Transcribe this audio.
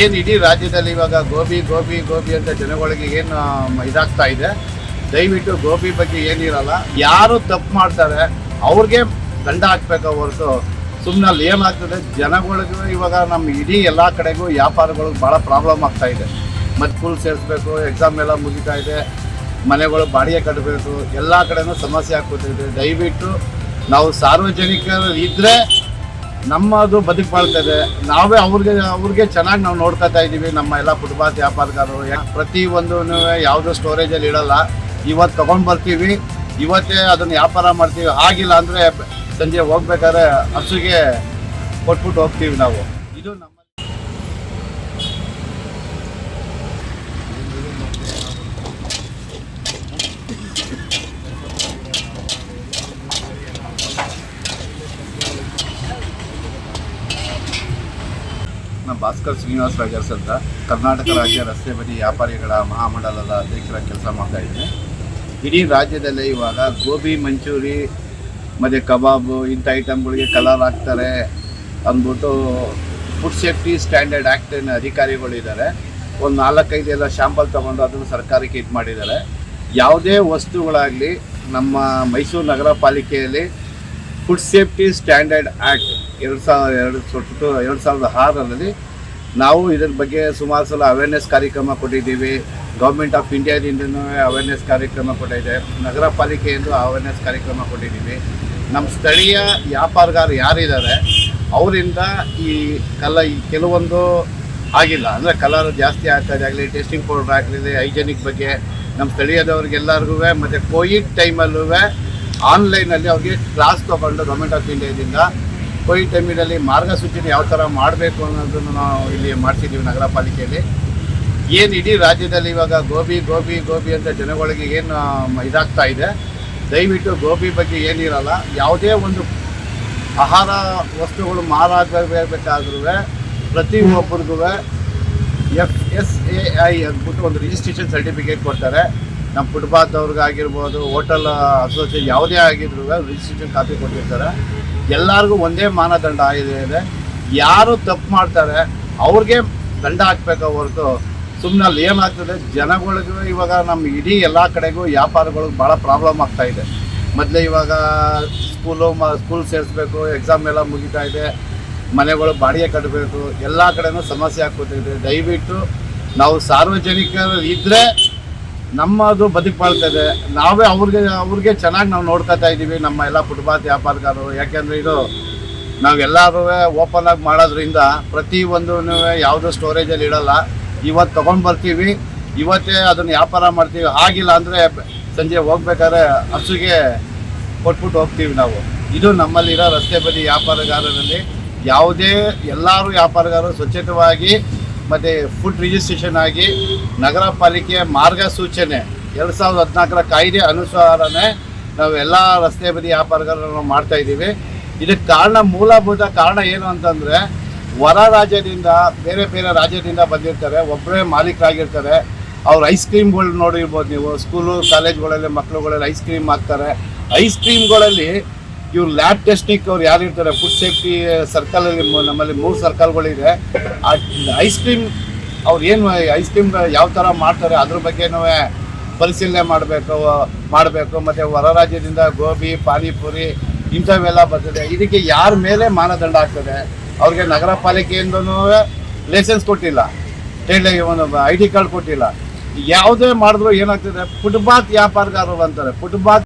ಏನು ಇಡೀ ರಾಜ್ಯದಲ್ಲಿ ಇವಾಗ ಗೋಬಿ ಗೋಬಿ ಗೋಬಿ ಅಂತ ಜನಗಳಿಗೆ ಏನು ಇದಾಗ್ತಾ ಇದೆ. ದಯವಿಟ್ಟು ಗೋಬಿ ಬಗ್ಗೆ ಏನಿರಲ್ಲ ಯಾರು ತಪ್ಪು ಮಾಡ್ತಾರೆ, ಅವ್ರಿಗೆ ದಂಡ ಹಾಕ್ಬೇಕು ಹೊರತು. ಸುಮ್ಮನೆ ಅಲ್ಲಿ ಏನಾಗ್ತದೆ ಜನಗಳಿಗೂ ಇವಾಗ ನಮ್ಮ ಇಡೀ ಎಲ್ಲ ಕಡೆಗೂ ವ್ಯಾಪಾರಗಳು ಭಾಳ ಪ್ರಾಬ್ಲಮ್ ಆಗ್ತಾ ಇದೆ. ಮತ್ತು ಫುಲ್ ಸೇರಿಸ್ಬೇಕು ಎಕ್ಸಾಮ್ ಎಲ್ಲ ಮುಗಿತಾ ಇದೆ. ಮನೆಗಳು ಬಾಡಿಗೆ ಕಟ್ಟಬೇಕು ಎಲ್ಲ ಕಡೆನೂ ಸಮಸ್ಯೆ ಆಗ್ಬಿಟ್ಟಿದೆ. ದಯವಿಟ್ಟು ನಾವು ಸಾರ್ವಜನಿಕರು ಇದ್ದರೆ ನಮ್ಮದು ಬದುಕು ಬಾಳ್ತದೆ ನಾವೇ ಅವ್ರಿಗೆ ಅವ್ರಿಗೆ ಚೆನ್ನಾಗಿ ನಾವು ನೋಡ್ಕೊತಾ ಇದ್ದೀವಿ ನಮ್ಮ ಎಲ್ಲ ಫುಟ್ಪಾತ್ ವ್ಯಾಪಾರಗಾರರು ಪ್ರತಿ ಒಂದು ಯಾವುದೋ ಸ್ಟೋರೇಜಲ್ಲಿ ಇಡಲ್ಲ. ಇವತ್ತು ತೊಗೊಂಡು ಬರ್ತೀವಿ. ಇವತ್ತೇ ಅದನ್ನು ವ್ಯಾಪಾರ ಮಾಡ್ತೀವಿ. ಆಗಿಲ್ಲ ಅಂದರೆ ಸಂಜೆ ಹೋಗ್ಬೇಕಾದ್ರೆ ಹಸುಗೆ ಕೊಟ್ಬಿಟ್ಟು ಹೋಗ್ತೀವಿ ನಾವು. ಇದು ಭಾಸ್ಕರ್ ಶ್ರೀನಿವಾಸ್ ರಾಜರ್ಸ್ ಅಂತ ಕರ್ನಾಟಕ ರಾಜ್ಯ ರಸ್ತೆ ಬದಿ ವ್ಯಾಪಾರಿಗಳ ಮಹಾಮಂಡಲದ ಅಧ್ಯಕ್ಷರ ಕೆಲಸ ಮಾಡ್ತಾ ಇದ್ದೀನಿ ಇಡೀ ರಾಜ್ಯದಲ್ಲೇ ಇವಾಗ ಗೋಬಿ ಮಂಚೂರಿ ಮತ್ತು ಕಬಾಬು ಇಂಥ ಐಟಮ್ಗಳಿಗೆ ಕಲರ್ ಹಾಕ್ತಾರೆ ಅಂದ್ಬಿಟ್ಟು ಫುಡ್ ಸೇಫ್ಟಿ ಸ್ಟ್ಯಾಂಡರ್ಡ್ ಆ್ಯಕ್ಟಿನ ಅಧಿಕಾರಿಗಳಿದ್ದಾರೆ ಒಂದು ನಾಲ್ಕೈದು ಎಲ್ಲ ಶಾಂಪಲ್ ತೊಗೊಂಡು ಅದನ್ನು ಸರ್ಕಾರಕ್ಕೆ ಇದು ಮಾಡಿದ್ದಾರೆ. ಯಾವುದೇ ವಸ್ತುಗಳಾಗಲಿ ನಮ್ಮ ಮೈಸೂರು ನಗರ ಪಾಲಿಕೆಯಲ್ಲಿ ಫುಡ್ ಸೇಫ್ಟಿ ಸ್ಟ್ಯಾಂಡರ್ಡ್ ಆ್ಯಕ್ಟ್ ಎರಡು ಸಾವಿರದ ಎರಡು ಸುಟ್ಟು ಎರಡು ಸಾವಿರದ ಆರರಲ್ಲಿ ನಾವು ಇದ್ರ ಬಗ್ಗೆ ಸುಮಾರು ಸಲ ಅವೇರ್ನೆಸ್ ಕಾರ್ಯಕ್ರಮ ಕೊಟ್ಟಿದ್ದೀವಿ. ಗೌರ್ಮೆಂಟ್ ಆಫ್ ಇಂಡಿಯಾದಿಂದನೂ ಅವೇರ್ನೆಸ್ ಕಾರ್ಯಕ್ರಮ ಕೊಟ್ಟಿದೆ ನಗರ ಪಾಲಿಕೆಯಿಂದ ಅವೇರ್ನೆಸ್ ಕಾರ್ಯಕ್ರಮ ಕೊಟ್ಟಿದ್ದೀವಿ. ನಮ್ಮ ಸ್ಥಳೀಯ ವ್ಯಾಪಾರಗಾರರು ಯಾರಿದ್ದಾರೆ, ಅವರಿಂದ ಈ ಕಲ, ಈ ಕೆಲವೊಂದು ಆಗಿಲ್ಲ. ಅಂದರೆ ಕಲರ್ ಜಾಸ್ತಿ ಆಗ್ತಾಯಿದೆ ಆಗಲಿ ಟೆಸ್ಟಿಂಗ್ ಪೌಡ್ರ್ ಆಗಲಿ ಹೈಜೆನಿಕ್ ಬಗ್ಗೆ ನಮ್ಮ ಸ್ಥಳೀಯದವ್ರಿಗೆಲ್ಲರಿಗೂ ಮತ್ತು ಕೋವಿಡ್ ಟೈಮಲ್ಲೂ ಆನ್ಲೈನಲ್ಲಿ ಅವ್ರಿಗೆ ಕ್ಲಾಸ್ ತೊಗೊಂಡು ಗೌರ್ಮೆಂಟ್ ಆಫ್ ಇಂಡಿಯಾದಿಂದ ಕೋವಿಡ್ ಟೈಮಿನಲ್ಲಿ ಮಾರ್ಗಸೂಚಿನ ಯಾವ ಥರ ಮಾಡಬೇಕು ಅನ್ನೋದನ್ನು ನಾವು ಇಲ್ಲಿ ಮಾಡ್ತಿದ್ದೀವಿ ನಗರ ಪಾಲಿಕೆಯಲ್ಲಿ. ಏನು ಇಡೀ ರಾಜ್ಯದಲ್ಲಿ ಇವಾಗ ಗೋಬಿ ಗೋಬಿ ಗೋಬಿ ಅಂತ ಜನಗಳಿಗೆ ಏನು ಇದಾಗ್ತಾ ಇದೆ. ದಯವಿಟ್ಟು ಗೋಬಿ ಬಗ್ಗೆ ಏನಿರಲ್ಲ, ಯಾವುದೇ ಒಂದು ಆಹಾರ ವಸ್ತುಗಳು ಮಾರಾಟಬೇಕಾದ್ರೂ ಪ್ರತಿ ಒಬ್ಬರಿಗೂ ಎಫ್ ಎಸ್ ಎ ಐ ಅಂದ್ಬಿಟ್ಟು ಒಂದು ರಿಜಿಸ್ಟ್ರೇಷನ್ ಸರ್ಟಿಫಿಕೇಟ್ ಕೊಡ್ತಾರೆ. ನಮ್ಮ ಫುಟ್ಪಾತ್ ಅವ್ರಿಗಾಗಿರ್ಬೋದು ಹೋಟೆಲ್ ಅಸೋಸಿಯೇಷನ್ ಯಾವುದೇ ಆಗಿದ್ರು ರಿಜಿಸ್ಟ್ರೇಷನ್ ಕಾಪಿ ಕೊಟ್ಟಿರ್ತಾರೆ. ಎಲ್ಲರಿಗೂ ಒಂದೇ ಮಾನದಂಡ ಆಗಿದೆ ಇದೆ ಯಾರು ತಪ್ಪು ಮಾಡ್ತಾರೆ, ಅವ್ರಿಗೆ ದಂಡ ಹಾಕ್ಬೇಕು ಹೊರತು ಸುಮ್ಮನೆ ಅಲ್ಲಿ ಏನಾಗ್ತದೆ? ಜನಗಳಿಗೂ ಇವಾಗ ನಮ್ಮ ಇಡೀ ಎಲ್ಲ ಕಡೆಗೂ ವ್ಯಾಪಾರಗಳಿಗೂ ಭಾಳ ಪ್ರಾಬ್ಲಮ್ ಆಗ್ತಾ ಇದೆ. ಮೊದಲೇ ಇವಾಗ ಸ್ಕೂಲು ಮ ಸ್ಕೂಲ್ ಸೇರಿಸ್ಬೇಕು ಎಕ್ಸಾಮ್ ಎಲ್ಲ ಮುಗಿತಾ ಇದೆ, ಮನೆಗಳು ಬಾಡಿಗೆ ಕಟ್ಟಬೇಕು, ಎಲ್ಲ ಕಡೆನೂ ಸಮಸ್ಯೆ ಆಗ್ಕೋತಿದೆ ದಯವಿಟ್ಟು ನಾವು ಸಾರ್ವಜನಿಕರು ಇದ್ದರೆ ನಮ್ಮದು ಬದುಕು ಬಾಳ್ತದೆ ನಾವೇ ಅವ್ರಿಗೆ ಅವ್ರಿಗೆ ಚೆನ್ನಾಗಿ ನಾವು ನೋಡ್ಕೊತಾ ಇದ್ದೀವಿ ನಮ್ಮ ಎಲ್ಲ ಫುಟ್ಪಾತ್ ವ್ಯಾಪಾರಗಾರರು. ಯಾಕೆಂದರೆ ಇದು ನಾವೆಲ್ಲರೂ ಓಪನ್ ಆಗಿ ಮಾಡೋದ್ರಿಂದ ಪ್ರತಿಯೊಂದೂ ಯಾವುದೋ ಸ್ಟೋರೇಜಲ್ಲಿ ಇಡಲ್ಲ. ಇವತ್ತು ತೊಗೊಂಡು ಬರ್ತೀವಿ, ಇವತ್ತೇ ಅದನ್ನು ವ್ಯಾಪಾರ ಮಾಡ್ತೀವಿ. ಆಗಿಲ್ಲ ಅಂದರೆ ಸಂಜೆ ಹೋಗ್ಬೇಕಾದ್ರೆ ಹಸುಗೆ ಕೊಟ್ಬಿಟ್ಟು ಹೋಗ್ತೀವಿ ನಾವು. ಇದು ನಮ್ಮಲ್ಲಿರೋ ರಸ್ತೆ ಬದಿ ವ್ಯಾಪಾರಗಾರರಲ್ಲಿ. ಯಾವುದೇ, ಎಲ್ಲರೂ ವ್ಯಾಪಾರಗಾರರು ಸ್ವಚ್ಛತವಾಗಿ ಮತ್ತು ಫುಡ್ ರಿಜಿಸ್ಟ್ರೇಷನ್ ಆಗಿ ನಗರ ಪಾಲಿಕೆಯ ಮಾರ್ಗಸೂಚನೆ ಎರಡು ಸಾವಿರದ ಹದಿನಾಲ್ಕರ ಕಾಯ್ದೆ ಅನುಸಾರನೇ ನಾವು ಎಲ್ಲ ರಸ್ತೆ ಬದಿ ವ್ಯಾಪಾರಗಳನ್ನು ಮಾಡ್ತಾ ಇದ್ದೀವಿ. ಇದಕ್ಕೆ ಕಾರಣ ಮೂಲಭೂತ ಕಾರಣ ಏನು ಅಂತಂದರೆ, ಹೊರ ರಾಜ್ಯದಿಂದ ಬೇರೆ ಬೇರೆ ರಾಜ್ಯದಿಂದ ಬಂದಿರ್ತಾರೆ ಒಬ್ಬರೇ ಮಾಲೀಕರಾಗಿರ್ತಾರೆ. ಅವ್ರ ಐಸ್ ಕ್ರೀಮ್ಗಳು ನೋಡಿರ್ಬೋದು ನೀವು ಸ್ಕೂಲು ಕಾಲೇಜ್ಗಳಲ್ಲಿ ಮಕ್ಕಳುಗಳಲ್ಲಿ ಐಸ್ ಕ್ರೀಮ್ ಹಾಕ್ತಾರೆ. ಐಸ್ ಕ್ರೀಮ್ಗಳಲ್ಲಿ ಇವ್ರು ಲ್ಯಾಬ್ ಟೆಸ್ಟಿಕ್ ಅವ್ರು ಯಾರು ಇರ್ತಾರೆ? ಫುಡ್ ಸೇಫ್ಟಿ ಸರ್ಕಲಲ್ಲಿ ನಮ್ಮಲ್ಲಿ ಮೂರು ಸರ್ಕಲ್ಗಳಿದೆ ಆ ಐಸ್ ಕ್ರೀಮ್ ಅವ್ರು ಏನು ಐಸ್ ಕ್ರೀಮ್ ಯಾವ ಥರ ಮಾಡ್ತಾರೆ? ಅದ್ರ ಬಗ್ಗೆನೂ ಪರಿಶೀಲನೆ ಮಾಡಬೇಕು ಮಾಡಬೇಕು. ಮತ್ತು ಹೊರ ರಾಜ್ಯದಿಂದ ಗೋಬಿ, ಪಾನಿಪುರಿ ಇಂಥವೆಲ್ಲ ಬರ್ತದೆ. ಇದಕ್ಕೆ ಯಾರ ಮೇಲೆ ಮಾನದಂಡ ಆಗ್ತದೆ? ಅವ್ರಿಗೆ ನಗರ ಪಾಲಿಕೆಯಿಂದನೂ ಲೈಸೆನ್ಸ್ ಕೊಟ್ಟಿಲ್ಲ. ಹೇಳಿ, ಒಂದು ಐ ಡಿ ಕಾರ್ಡ್ ಕೊಟ್ಟಿಲ್ಲ. ಯಾವುದೇ ಮಾಡಿದ್ರು ಏನಾಗ್ತದೆ? ಫುಟ್ಪಾತ್ ವ್ಯಾಪಾರಗಾರರು ಅಂತಾರೆ. ಫುಟ್ಪಾತ್